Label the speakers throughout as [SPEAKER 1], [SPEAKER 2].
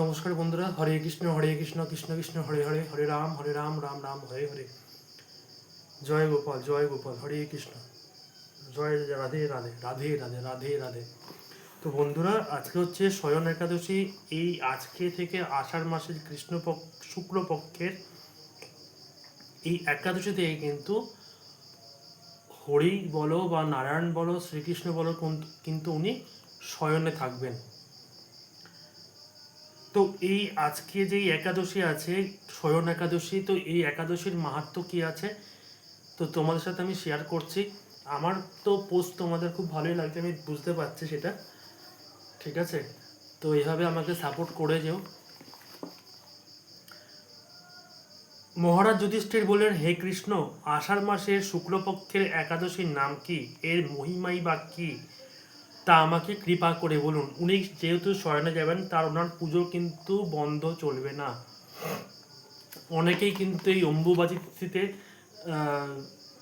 [SPEAKER 1] নমস্কার বন্ধুরা হরে কৃষ্ণ হরে কৃষ্ণ কৃষ্ণ কৃষ্ণ হরে হরে হরে রাম হরে রাম রাম রাম হরে হরে জয় গোপাল জয় গোপাল হরে কৃষ্ণ জয় রাধে রাধে রাধে রাধে রাধে রাধে তো বন্ধুরা আজকে হচ্ছে স্বয়ন একাদশী এই আজকে থেকে আষাঢ় মাসের কৃষ্ণ শুক্লপক্ষের এই একাদশী থেকে কিন্তু হরি বলো বা নারায়ণ বলো শ্রীকৃষ্ণ বলো কিন্তু উনি শয়নে থাকবেন তো এই আজকে যে একাদশী আছে স্বয়ন একাদশী তো এই একাদশীর মাহাত্ম কি আছে তো তোমাদের সাথে আমি শেয়ার করছি আমার তো পোস্ট তোমাদের খুব ভালোই লাগছে আমি বুঝতে পারছি সেটা ঠিক আছে তো এইভাবে আমাকে সাপোর্ট করে যেও মহারাজ যুধিষ্ঠির বললেন হে কৃষ্ণ আষাঢ় মাসের শুক্লপক্ষের একাদশীর নাম কি এর মহিমাই বা কী তা আমাকে কৃপা করে বলুন উনি যেহেতু শয়নে যাবেন তার ওনার পুজো কিন্তু বন্ধ চলবে না অনেকেই কিন্তু এই অম্বুবাচিতে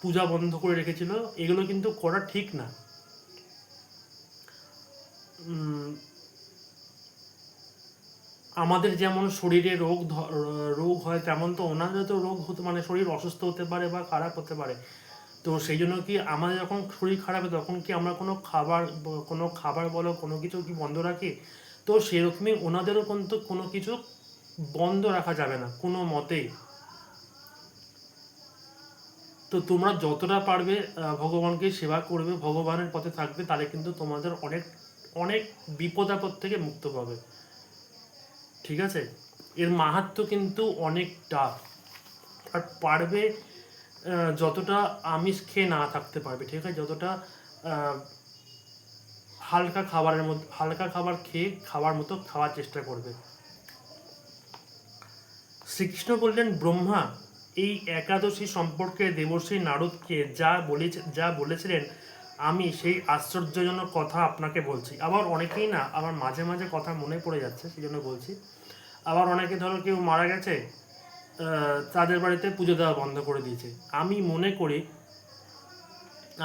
[SPEAKER 1] পূজা বন্ধ করে রেখেছিল এগুলো কিন্তু করা ঠিক না আমাদের যেমন শরীরে রোগ রোগ হয় তেমন তো ওনাদের তো রোগ হতে মানে শরীর অসুস্থ হতে পারে বা খারাপ হতে পারে তো সেই জন্য কি আমাদের যখন শরীর খারাপ হয় তখন কি আমরা কোনো খাবার কোনো খাবার বলো কোনো কিছু কি বন্ধ রাখি তো সেরকমই ওনাদেরও কিন্তু কোনো কিছু বন্ধ রাখা যাবে না কোনো মতেই তো তোমরা যতটা পারবে ভগবানকে সেবা করবে ভগবানের পথে থাকবে তাহলে কিন্তু তোমাদের অনেক অনেক বিপদ আপদ থেকে মুক্ত পাবে ঠিক আছে এর মাহাত্ম কিন্তু অনেক টাফ আর পারবে যতটা আমিষ খেয়ে না থাকতে পারবে ঠিক আছে যতটা হালকা খাবারের মধ্যে হালকা খাবার খেয়ে খাওয়ার মতো খাওয়ার চেষ্টা করবে শ্রীকৃষ্ণ বললেন ব্রহ্মা এই একাদশী সম্পর্কে দেবশ্রী নারদকে যা বলেছে যা বলেছিলেন আমি সেই আশ্চর্যজনক কথা আপনাকে বলছি আবার অনেকেই না আমার মাঝে মাঝে কথা মনে পড়ে যাচ্ছে সেই জন্য বলছি আবার অনেকে ধরো কেউ মারা গেছে তাদের বাড়িতে পুজো দেওয়া বন্ধ করে দিয়েছে আমি মনে করি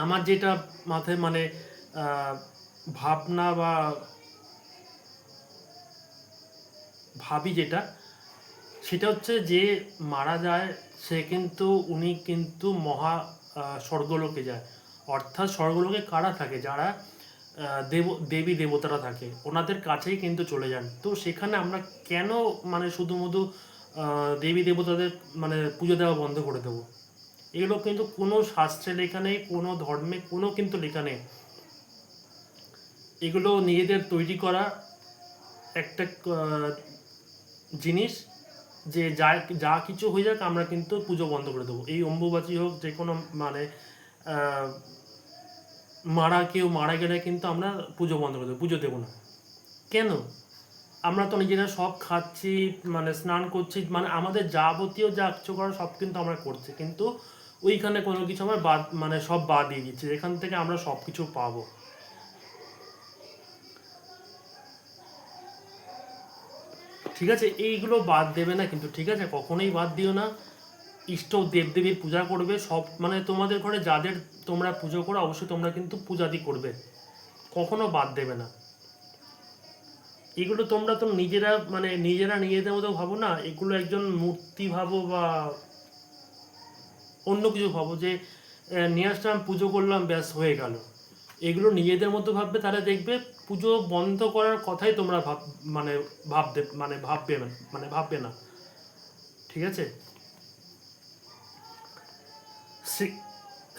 [SPEAKER 1] আমার যেটা মাথায় মানে ভাবনা বা ভাবি যেটা সেটা হচ্ছে যে মারা যায় সে কিন্তু উনি কিন্তু মহা স্বর্গলোকে যায় অর্থাৎ স্বর্গলোকে কারা থাকে যারা দেব দেবী দেবতারা থাকে ওনাদের কাছেই কিন্তু চলে যান তো সেখানে আমরা কেন মানে শুধু দেবী দেবতাদের মানে পুজো দেওয়া বন্ধ করে দেবো এগুলো কিন্তু কোনো শাস্ত্রে লেখা নেই কোনো ধর্মে কোনো কিন্তু লেখা নেই এগুলো নিজেদের তৈরি করা একটা জিনিস যে যা যা কিছু হয়ে যাক আমরা কিন্তু পুজো বন্ধ করে দেবো এই অম্বুবাচী হোক যে কোনো মানে মারা কেউ মারা গেলে কিন্তু আমরা পুজো বন্ধ করে দেবো পুজো দেবো না কেন আমরা তো নিজেরা সব খাচ্ছি মানে স্নান করছি মানে আমাদের যাবতীয় যা কিছু করা সব কিন্তু আমরা করছি কিন্তু ওইখানে কোনো কিছু আমরা বাদ মানে সব বাদ দিয়ে দিচ্ছি এখান থেকে আমরা সব কিছু পাবো ঠিক আছে এইগুলো বাদ দেবে না কিন্তু ঠিক আছে কখনোই বাদ দিও না ইষ্ট দেবদেবীর পূজা করবে সব মানে তোমাদের ঘরে যাদের তোমরা পুজো করো অবশ্যই তোমরা কিন্তু পূজাদি করবে কখনো বাদ দেবে না এগুলো তোমরা তো নিজেরা মানে নিজেরা নিজেদের মতো ভাবো না এগুলো একজন মূর্তি ভাবো বা অন্য কিছু ভাবো যে নিয়ে আসলাম পুজো করলাম ব্যাস হয়ে গেল এগুলো নিজেদের মতো ভাববে তারা দেখবে পুজো বন্ধ করার কথাই তোমরা ভাব মানে ভাববে মানে ভাববে মানে ভাববে না ঠিক আছে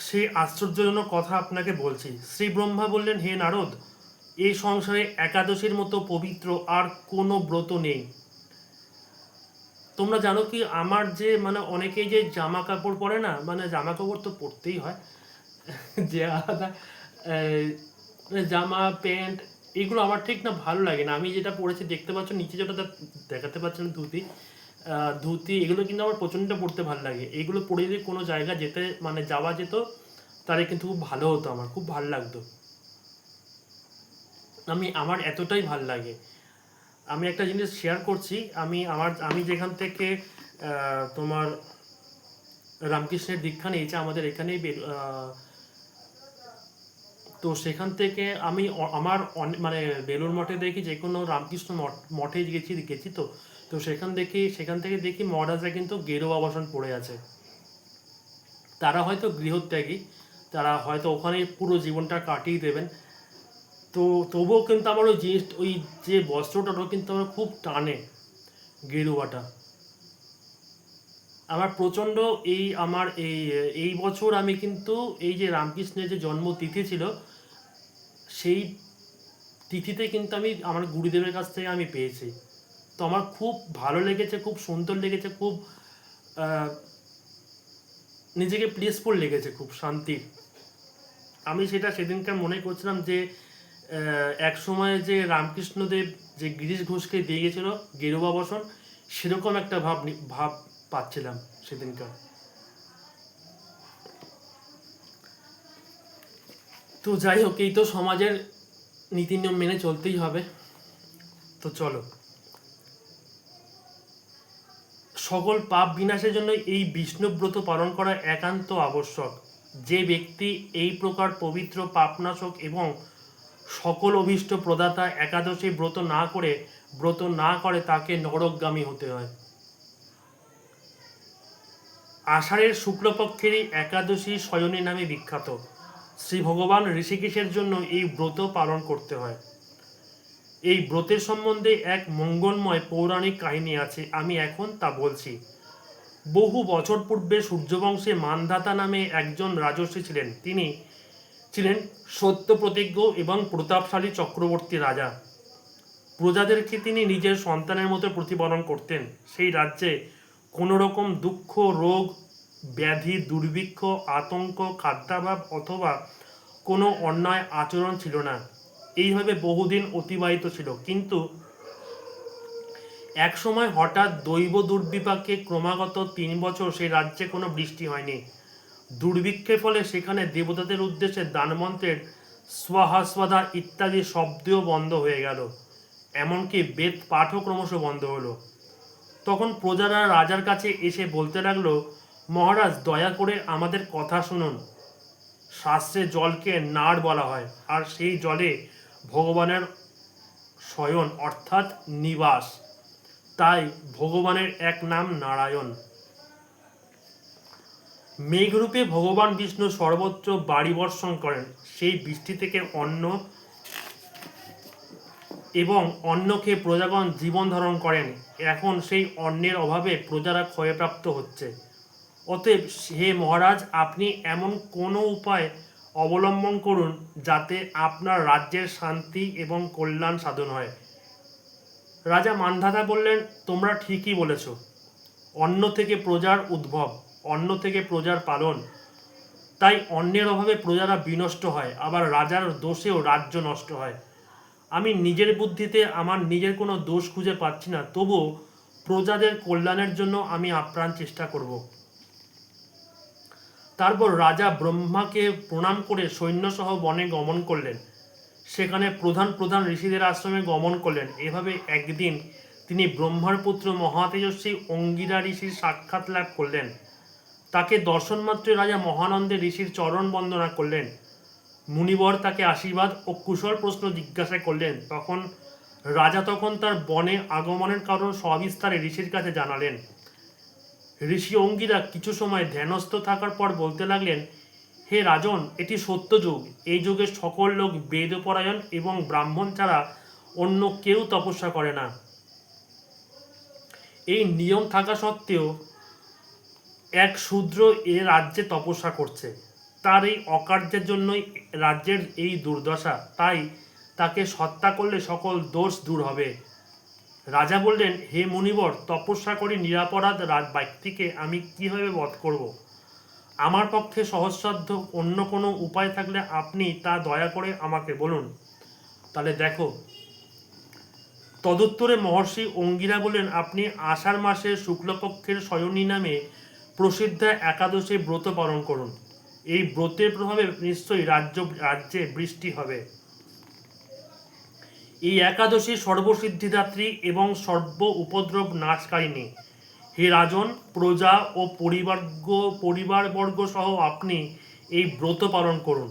[SPEAKER 1] সেই আশ্চর্যজনক কথা আপনাকে বলছি শ্রী ব্রহ্মা বললেন হে নারদ এই সংসারে একাদশীর মতো পবিত্র আর কোনো ব্রত নেই তোমরা জানো কি আমার যে মানে অনেকেই যে জামা কাপড় পরে না মানে জামা কাপড় তো পরতেই হয় যে আলাদা জামা প্যান্ট এগুলো আমার ঠিক না ভালো লাগে না আমি যেটা পরেছি দেখতে পাচ্ছ নিচে যেটা দেখাতে পাচ্ছি না ধুতি ধুতি এগুলো কিন্তু আমার প্রচণ্ড পড়তে ভালো লাগে এগুলো পরে যদি কোনো জায়গা যেতে মানে যাওয়া যেত তাহলে কিন্তু খুব ভালো হতো আমার খুব ভালো লাগতো আমি আমার এতটাই ভাল লাগে আমি একটা জিনিস শেয়ার করছি আমি আমার আমি যেখান থেকে তোমার রামকৃষ্ণের দীক্ষা নিয়েছে আমাদের এখানেই তো সেখান থেকে আমি আমার মানে বেলুর মঠে দেখি যে কোনো রামকৃষ্ণ মঠে গেছি গেছি তো তো সেখান দেখি সেখান থেকে দেখি মহারাজরা কিন্তু গেরুয়া আবাসন পড়ে আছে তারা হয়তো গৃহত্যাগী তারা হয়তো ওখানে পুরো জীবনটা কাটিয়ে দেবেন তো তবুও কিন্তু আমার ওই জিনিস ওই যে বস্ত্রটা কিন্তু আমার খুব টানে গেরুয়াটা আমার প্রচণ্ড এই আমার এই এই বছর আমি কিন্তু এই যে রামকৃষ্ণের যে জন্মতিথি ছিল সেই তিথিতে কিন্তু আমি আমার গুরুদেবের কাছ থেকে আমি পেয়েছি তো আমার খুব ভালো লেগেছে খুব সুন্দর লেগেছে খুব নিজেকে প্লেসফুল লেগেছে খুব শান্তির আমি সেটা সেদিনকার মনে করছিলাম যে এক সময় যে রামকৃষ্ণদেব যে গিরিশ ঘোষকে দিয়ে গেছিল গেরুবা বসন সেরকম একটা ভাব ভাব পাচ্ছিলাম সেদিনকার তো যাই হোক এই তো সমাজের নীতি নিয়ম মেনে চলতেই হবে তো চলো সকল পাপ বিনাশের জন্য এই বিষ্ণুব্রত পালন করা একান্ত আবশ্যক যে ব্যক্তি এই প্রকার পবিত্র পাপনাশক এবং সকল অভীষ্ট প্রদাতা একাদশী ব্রত না করে ব্রত না করে তাকে নরকগামী হতে হয় আষাঢ়ের শুক্লপক্ষেরই একাদশী শয়নী নামে বিখ্যাত শ্রী ভগবান ঋষিকেশের জন্য এই ব্রত পালন করতে হয় এই ব্রতের সম্বন্ধে এক মঙ্গলময় পৌরাণিক কাহিনী আছে আমি এখন তা বলছি বহু বছর পূর্বে সূর্যবংশে মানধাতা নামে একজন রাজস্বী ছিলেন তিনি ছিলেন সত্য প্রতিজ্ঞ এবং প্রতাপশালী চক্রবর্তী রাজা প্রজাদেরকে তিনি নিজের সন্তানের মতো প্রতিপালন করতেন সেই রাজ্যে কোনো রকম দুঃখ রোগ ব্যাধি দুর্ভিক্ষ আতঙ্ক খাদ্যাভাব অথবা কোনো অন্যায় আচরণ ছিল না এইভাবে বহুদিন অতিবাহিত ছিল কিন্তু একসময় হঠাৎ দৈব দুর্বিপাকে ক্রমাগত তিন বছর সেই রাজ্যে কোনো বৃষ্টি হয়নি দুর্ভিক্ষের ফলে সেখানে দেবতাদের উদ্দেশ্যে দানমন্ত্রের স্বাহাস্বাদা ইত্যাদি শব্দেও বন্ধ হয়ে গেল এমনকি বেদ পাঠও ক্রমশ বন্ধ হলো তখন প্রজারা রাজার কাছে এসে বলতে লাগল মহারাজ দয়া করে আমাদের কথা শুনুন শাস্ত্রে জলকে নার বলা হয় আর সেই জলে ভগবানের শয়ন অর্থাৎ নিবাস তাই ভগবানের এক নাম নারায়ণ মেঘরূপে ভগবান বিষ্ণু সর্বত্র বাড়ি বর্ষণ করেন সেই বৃষ্টি থেকে অন্ন এবং অন্ন খেয়ে প্রজাগণ জীবন ধারণ করেন এখন সেই অন্নের অভাবে প্রজারা ক্ষয়প্রাপ্ত হচ্ছে অতএব হে মহারাজ আপনি এমন কোনো উপায় অবলম্বন করুন যাতে আপনার রাজ্যের শান্তি এবং কল্যাণ সাধন হয় রাজা মান্ধাতা বললেন তোমরা ঠিকই বলেছ অন্ন থেকে প্রজার উদ্ভব অন্য থেকে প্রজার পালন তাই অন্যের অভাবে প্রজারা বিনষ্ট হয় আবার রাজার দোষেও রাজ্য নষ্ট হয় আমি নিজের বুদ্ধিতে আমার নিজের কোনো দোষ খুঁজে পাচ্ছি না তবুও প্রজাদের কল্যাণের জন্য আমি আপ্রাণ চেষ্টা করব তারপর রাজা ব্রহ্মাকে প্রণাম করে সৈন্যসহ বনে গমন করলেন সেখানে প্রধান প্রধান ঋষিদের আশ্রমে গমন করলেন এভাবে একদিন তিনি ব্রহ্মার পুত্র মহাতেজস্বী অঙ্গিরা ঋষির সাক্ষাৎ লাভ করলেন তাকে মাত্রে রাজা মহানন্দে ঋষির চরণ বন্দনা করলেন মুনিবর তাকে আশীর্বাদ ও কুশল প্রশ্ন জিজ্ঞাসা করলেন তখন রাজা তখন তার বনে আগমনের কারণ সবিস্তারে ঋষির কাছে জানালেন ঋষি অঙ্গিরা কিছু সময় ধ্যানস্থ থাকার পর বলতে লাগলেন হে রাজন এটি সত্য যুগ এই যুগে সকল লোক বেদপরায়ণ এবং ব্রাহ্মণ ছাড়া অন্য কেউ তপস্যা করে না এই নিয়ম থাকা সত্ত্বেও এক শূদ্র এ রাজ্যে তপস্যা করছে তার এই অকার্যের জন্যই রাজ্যের এই দুর্দশা তাই তাকে সত্তা করলে সকল দোষ দূর হবে রাজা বললেন হে মুনিবর তপস্যা করে নিরাপরাধ রাজ ব্যক্তিকে আমি কীভাবে বধ করব। আমার পক্ষে সহসাধ্য অন্য কোনো উপায় থাকলে আপনি তা দয়া করে আমাকে বলুন তাহলে দেখো তদুত্তরে মহর্ষি অঙ্গিরা বলেন আপনি আষাঢ় মাসের শুক্লপক্ষের সয়নী নামে প্রসিদ্ধ একাদশী ব্রত পালন করুন এই ব্রতের প্রভাবে নিশ্চয়ই রাজ্য রাজ্যে বৃষ্টি হবে এই একাদশী সর্বসিদ্ধিদাত্রী এবং সর্ব উপদ্রব নাশকারিণী হে রাজন প্রজা ও পরিবার পরিবারবর্গ সহ আপনি এই ব্রত পালন করুন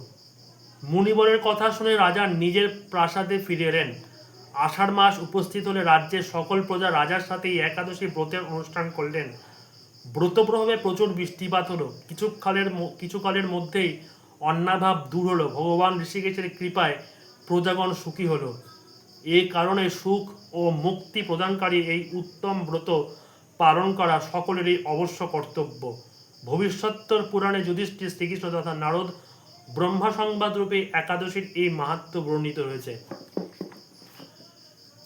[SPEAKER 1] মুনিবরের কথা শুনে রাজা নিজের প্রাসাদে ফিরে এলেন আষাঢ় মাস উপস্থিত হলে রাজ্যের সকল প্রজা রাজার সাথে এই একাদশী ব্রতের অনুষ্ঠান করলেন ব্রতপ্রভাবে প্রচুর বৃষ্টিপাত হলো কিছুকালের কিছুকালের মধ্যেই অন্নাভাব দূর হলো ভগবান ঋষিকেশের কৃপায় প্রজাগণ সুখী হলো এই কারণে সুখ ও মুক্তি প্রদানকারী এই উত্তম ব্রত পালন করা সকলেরই অবশ্য কর্তব্য ভবিষ্যত্তর পুরাণে যুধিষ্ঠির শ্রীকৃষ্ণ তথা নারদ ব্রহ্মা সংবাদরূপে একাদশীর এই মাহাত্ম বর্ণিত রয়েছে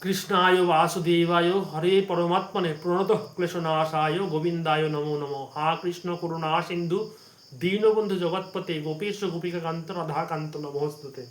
[SPEAKER 1] কৃষ্ণায় বাসুদেবায় হরে পরমাত্মনে প্রণত ক্লেশনাশায় গোবিন্দায় নমো নমো হা কৃষ্ণ করুণা সিন্ধু দীনবন্ধু জগৎপতে গোপীশ গোপিকাকান্ত রাধাকান্ত নমস্তুতে